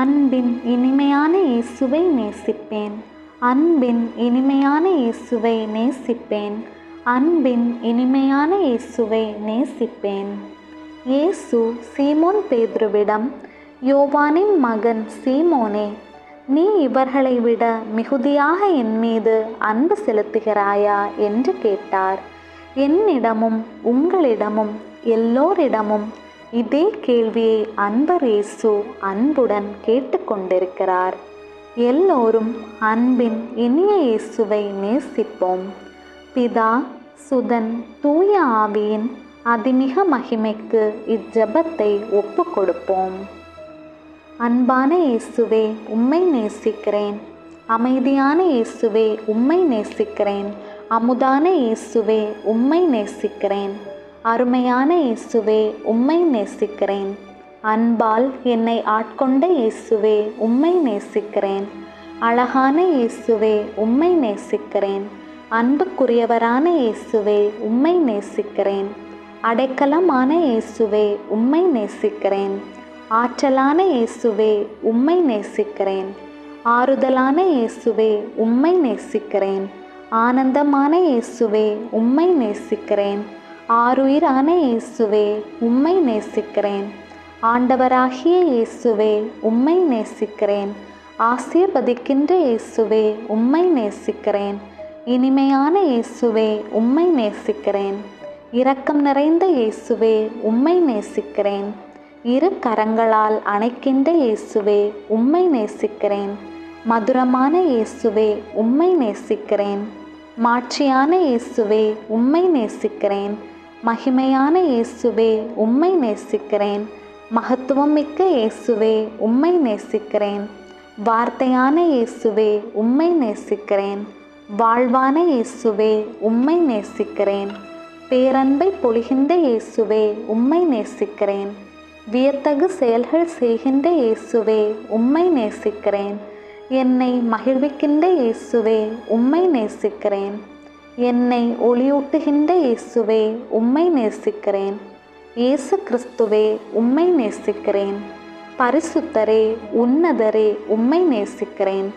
அன்பின் இனிமையான இயேசுவை நேசிப்பேன். அன்பின் இனிமையான இயேசுவை நேசிப்பேன். அன்பின் இனிமையான இயேசுவை நேசிப்பேன். இயேசு சீமோன் பேதுருவிடம் யோவானின் மகன் சீமோனே நீ இவர்களை விட மிகுதியாக என் மீது அன்பு செலுத்துகிறாயா? என்று கேட்டார். என்னிடமும் உங்களிடமும் எல்லோரிடமும் இதே கேள்வியை அன்பர் இயேசு அன்புடன் கேட்டுக்கொண்டிருக்கிறார். எல்லோரும் அன்பின் இனிய இயேசுவை நேசிப்போம். பிதா சுதன் தூய ஆவியின் அதிமிக மகிமைக்கு இச்சபத்தை ஒப்பு கொடுப்போம் அன்பான இயேசுவே உம்மை நேசிக்கிறேன். அமைதியான இயேசுவே உம்மை நேசிக்கிறேன். அமுதான இயேசுவே உம்மை நேசிக்கிறேன். அருமையான இயேசுவே உம்மை நேசிக்கிறேன். அன்பால் என்னை ஆட்கொண்ட இயேசுவே உம்மை நேசிக்கிறேன். அழகான இயேசுவே உம்மை நேசிக்கிறேன். அன்புக்குரியவரான இயேசுவே உம்மை நேசிக்கிறேன். அடைக்கலமான இயேசுவே உம்மை நேசிக்கிறேன். ஆற்றலான இயேசுவே உம்மை நேசிக்கிறேன். ஆறுதலான இயேசுவே உம்மை நேசிக்கிறேன். ஆனந்தமான இயேசுவே உம்மை நேசிக்கிறேன். ஆறுயிரான இயேசுவே உம்மை நேசிக்கிறேன். ஆண்டவராகிய இயேசுவே உம்மை நேசிக்கிறேன். ஆசீர்வதிக்கின்ற இயேசுவே உம்மை நேசிக்கிறேன். இனிமையான இயேசுவே உம்மை நேசிக்கிறேன். இரக்கம் நிறைந்த இயேசுவே உம்மை நேசிக்கிறேன். இரு கரங்களால் அணைக்கின்ற இயேசுவே உம்மை நேசிக்கிறேன். மதுரமான இயேசுவே உம்மை நேசிக்கிறேன். மாட்சியான இயேசுவே உம்மை நேசிக்கிறேன். மகிமையான இயேசுவே உம்மை நேசிக்கிறேன். மகத்துவம் மிக்க இயேசுவே உம்மை நேசிக்கிறேன். வார்த்தையான இயேசுவே உம்மை நேசிக்கிறேன். வாழ்வான இயேசுவே உம்மை நேசிக்கிறேன். பேரன்பை பொழிகின்ற இயேசுவே உம்மை நேசிக்கிறேன். வியத்தகு செயல்கள் செய்கின்ற இயேசுவே உம்மை நேசிக்கிறேன். என்னை மகிழ்விக்கின்ற இயேசுவே உம்மை நேசிக்கிறேன். என்னை ஒளியூட்டுகின்ற இயேசுவே உம்மை நேசிக்கிறேன். இயேசு கிறிஸ்துவே உம்மை நேசிக்கிறேன். பரிசுத்தரே உன்னதரே உம்மை நேசிக்கிறேன்.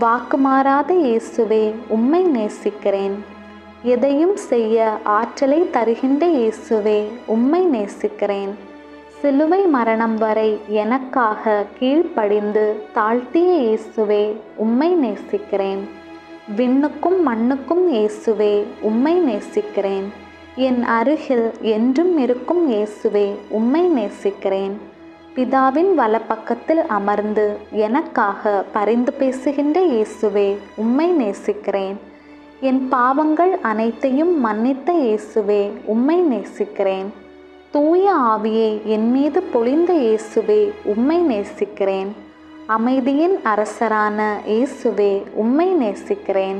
வாக்குமாறாத இயேசுவே உம்மை நேசிக்கிறேன். எதையும் செய்ய ஆற்றலை தருகின்ற இயேசுவே உம்மை நேசிக்கிறேன். சிலுவை மரணம் வரை எனக்காக கீழ்ப்படிந்து தாழ்த்திய இயேசுவே உம்மை நேசிக்கிறேன். விண்ணுக்கும் மண்ணுக்கும் இயேசுவே உம்மை நேசிக்கிறேன். என் அருகில் என்றும் இருக்கும் இயேசுவே உம்மை நேசிக்கிறேன். பிதாவின் வலப்பக்கத்தில் அமர்ந்து எனக்காக பரிந்து பேசுகின்ற இயேசுவே உம்மை நேசிக்கிறேன். என் பாவங்கள் அனைத்தையும் மன்னித்த இயேசுவே உம்மை நேசிக்கிறேன். தூய ஆவியை என் மீது பொழிந்த இயேசுவே உம்மை நேசிக்கிறேன். அமைதியின் அரசரான இயேசுவே உம்மை நேசிக்கிறேன்.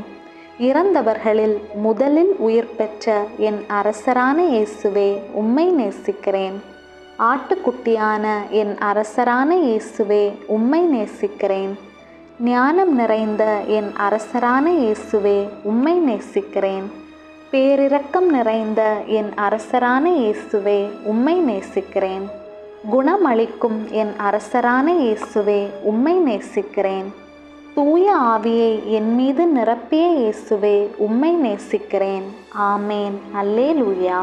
இறந்தவர்களில் முதலில் உயிர் பெற்ற என் அரசரான இயேசுவே உம்மை நேசிக்கிறேன். ஆட்டுக்குட்டியான என் அரசரான இயேசுவே உம்மை நேசிக்கிறேன். ஞானம் நிறைந்த என் அரசரான இயேசுவே உம்மை நேசிக்கிறேன். பேரிரக்கம் நிறைந்த என் அரசரான இயேசுவே உம்மை நேசிக்கிறேன். குணமளிக்கும் என் அரசரான இயேசுவே உம்மை நேசிக்கிறேன். தூய ஆவியை என் மீது நிரப்பிய இயேசுவே உம்மை நேசிக்கிறேன். ஆமேன். அல்லேலூயா.